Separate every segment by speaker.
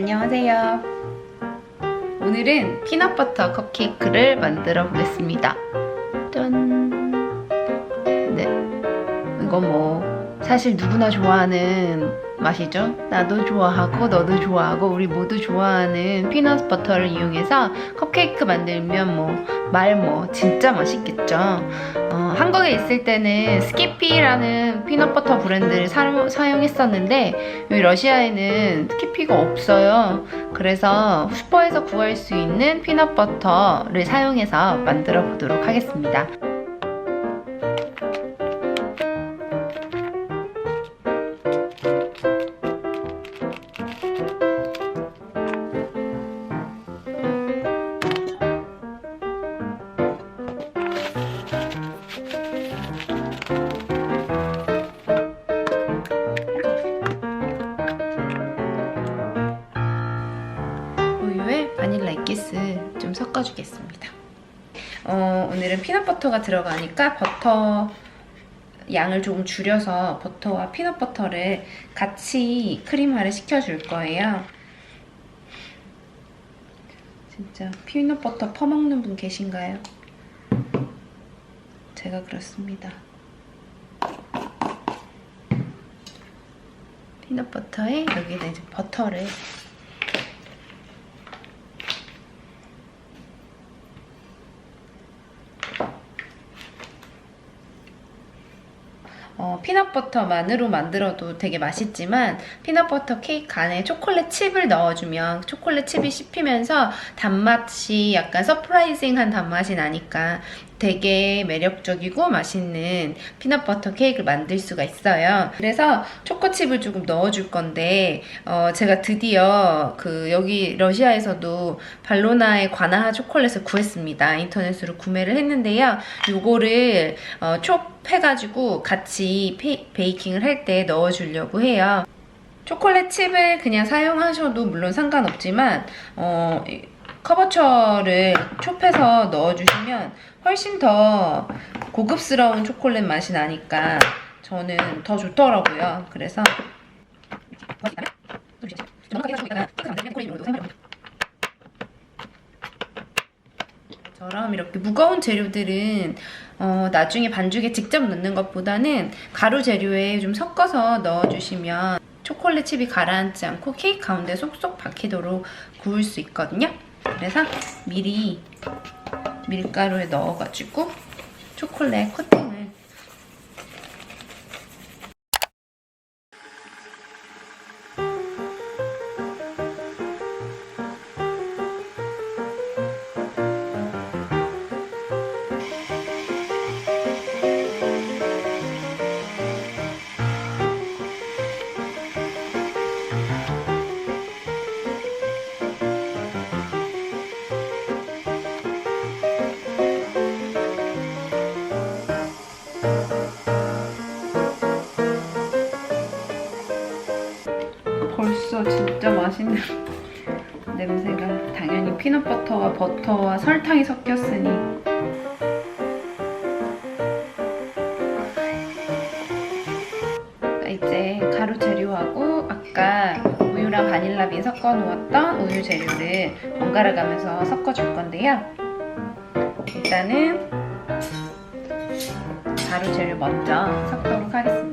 Speaker 1: 안녕하세요. 오늘은 피넛버터 컵케이크를 만들어 보겠습니다. 짠! 네. 이거 뭐, 사실 누구나 좋아하는 맛이죠. 나도 좋아하고, 너도 좋아하고, 우리 모두 좋아하는 피넛 버터를 이용해서 컵케이크 만들면 뭐, 말 뭐, 진짜 맛있겠죠. 어, 한국에 있을 때는 스키피라는 피넛버터 브랜드를 사, 사용했었는데, 여기 러시아에는 스키피가 없어요. 그래서 슈퍼에서 구할 수 있는 피넛버터를 사용해서 만들어 보도록 하겠습니다. 섞어주겠습니다. 어, 오늘은 피넛버터가 들어가니까 버터 양을 조금 줄여서 버터와 피넛버터를 같이 크림화를 시켜줄 거예요. 진짜 피넛버터 퍼먹는 분 계신가요? 제가 그렇습니다. 피넛버터에 여기다 이제 버터를 어, 피넛버터만으로 만들어도 되게 맛있지만 피넛버터 케이크 안에 초콜릿 칩을 넣어주면 초콜릿 칩이 씹히면서 단맛이 약간 서프라이징한 단맛이 나니까 되게 매력적이고 맛있는 피넛버터 케이크를 만들 수가 있어요. 그래서 초코칩을 조금 넣어줄 건데 어, 제가 드디어 그 여기 러시아에서도 발로나의 과나하 초콜릿을 구했습니다. 인터넷으로 구매를 했는데요. 요거를 어, 촉 해가지고 같이 페, 베이킹을 할 때 넣어주려고 해요. 초콜릿 칩을 그냥 사용하셔도 물론 상관없지만 어, 커버처를 촉해서 넣어주시면 훨씬 더 고급스러운 초콜릿 맛이 나니까 저는 더 좋더라고요. 그래서 처럼 이렇게 무거운 재료들은 어, 나중에 반죽에 직접 넣는 것보다는 가루 재료에 좀 섞어서 넣어주시면 초콜릿 칩이 가라앉지 않고 케이크 가운데 쏙쏙 박히도록 구울 수 있거든요. 그래서 미리 밀가루에 넣어가지고 초콜릿 코팅 벌써 진짜 맛있는 냄새가 당연히 피넛버터와 버터와 설탕이 섞였으니 이제 가루 재료하고 아까 우유랑 바닐라 빈 섞어 놓았던 우유 재료를 번갈아 가면서 섞어 줄 건데요. 일단은 가루 재료 먼저 섞도록 하겠습니다.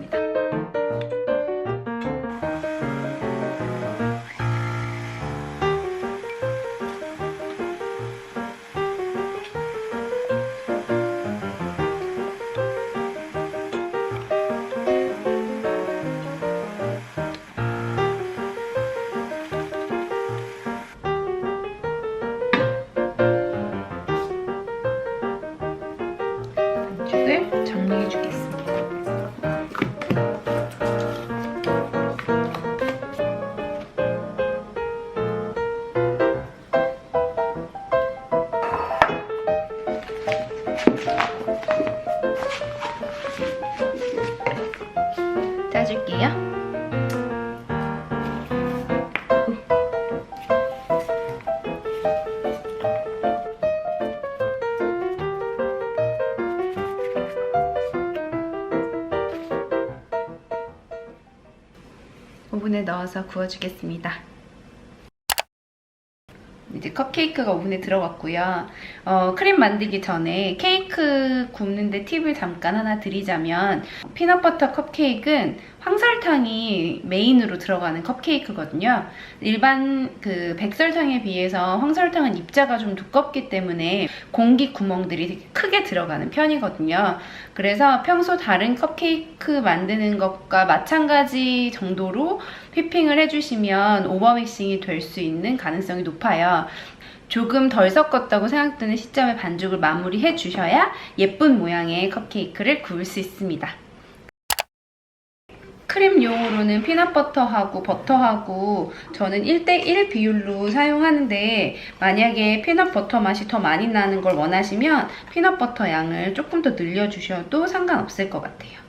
Speaker 1: 오븐에 넣어서 구워주겠습니다. 이제 컵케이크가 오븐에 들어갔고요. 어, 크림 만들기 전에 케이크 굽는데 팁을 잠깐 하나 드리자면 피넛버터 컵케이크는 황설탕이 메인으로 들어가는 컵케이크거든요. 일반 그 백설탕에 비해서 황설탕은 입자가 좀 두껍기 때문에 공기 구멍들이 되게 크게 들어가는 편이거든요. 그래서 평소 다른 컵케이크 만드는 것과 마찬가지 정도로 휘핑을 해주시면 오버믹싱이 될 수 있는 가능성이 높아요. 조금 덜 섞었다고 생각되는 시점에 반죽을 마무리해 주셔야 예쁜 모양의 컵케이크를 구울 수 있습니다. 크림용으로는 피넛버터하고 버터하고 저는 1대1 비율로 사용하는데 만약에 피넛버터 맛이 더 많이 나는 걸 원하시면 피넛버터 양을 조금 더 늘려주셔도 상관없을 것 같아요.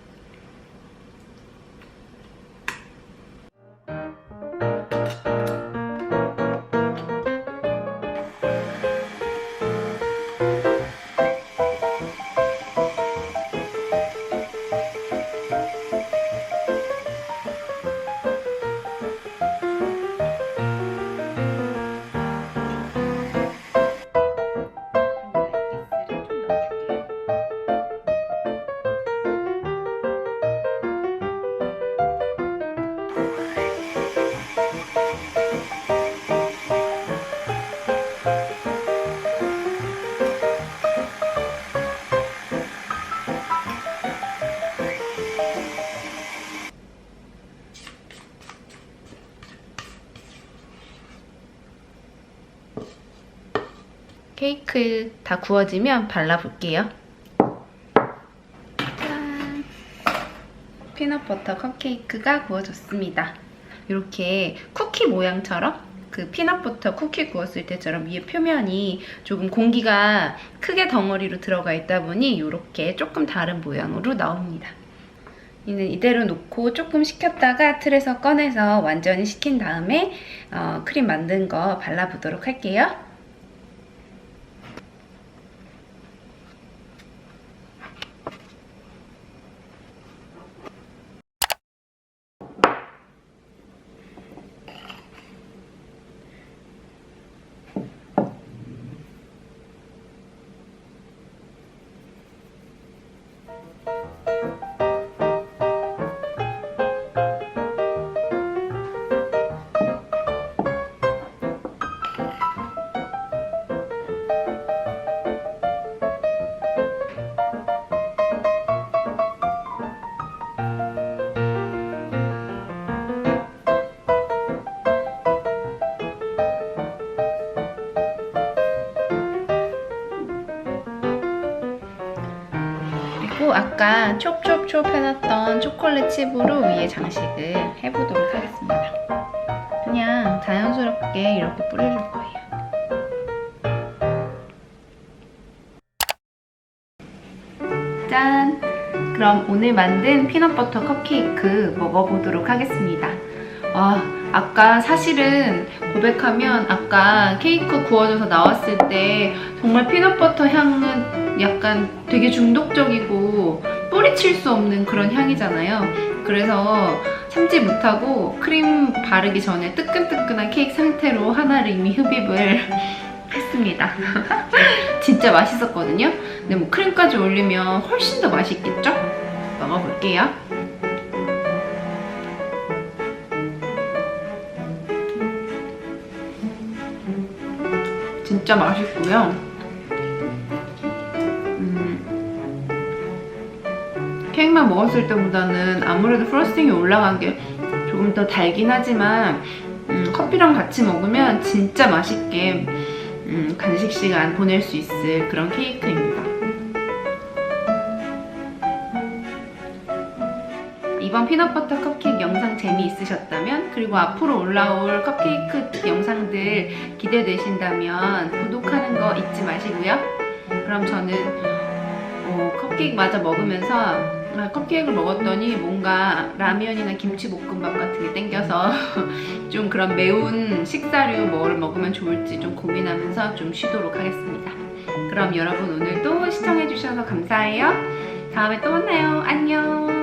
Speaker 1: 케이크 다 구워지면 발라볼게요. 짠! 피넛버터 컵케이크가 구워졌습니다. 이렇게 쿠키 모양처럼 그 피넛버터 쿠키 구웠을 때처럼 위에 표면이 조금 공기가 크게 덩어리로 들어가 있다 보니 이렇게 조금 다른 모양으로 나옵니다. 이는 이대로 놓고 조금 식혔다가 틀에서 꺼내서 완전히 식힌 다음에 어, 크림 만든 거 발라보도록 할게요. 아까 촉촉촉 해놨던 초콜릿 칩으로 위에 장식을 해보도록 하겠습니다. 그냥 자연스럽게 이렇게 뿌려줄 거예요. 짠! 그럼 오늘 만든 피넛버터 컵케이크 먹어보도록 하겠습니다. 와, 아까 사실은 고백하면 아까 케이크 구워져서 나왔을 때 정말 피넛버터 향은 약간 되게 중독적이고 뿌리칠 수 없는 그런 향이잖아요. 그래서 참지 못하고 크림 바르기 전에 뜨끈뜨끈한 케이크 상태로 하나를 이미 흡입을 했습니다. 진짜 맛있었거든요. 근데 뭐 크림까지 올리면 훨씬 더 맛있겠죠? 먹어볼게요. 진짜 맛있고요. 먹었을 때보다는 아무래도 프로스팅이 올라간 게 조금 더 달긴 하지만 음, 커피랑 같이 먹으면 진짜 맛있게 음, 간식 시간 보낼 수 있을 그런 케이크입니다. 이번 피넛버터 컵케이크 영상 재미있으셨다면 그리고 앞으로 올라올 컵케이크 영상들 기대되신다면 구독하는 거 잊지 마시고요. 그럼 저는 어, 컵케이크 마저 먹으면서 아, 컵케이크를 먹었더니 뭔가 라면이나 김치볶음밥 같은 게 땡겨서 좀 그런 매운 식사류 뭐를 먹으면 좋을지 좀 고민하면서 좀 쉬도록 하겠습니다. 그럼 여러분 오늘도 시청해주셔서 감사해요. 다음에 또 만나요. 안녕.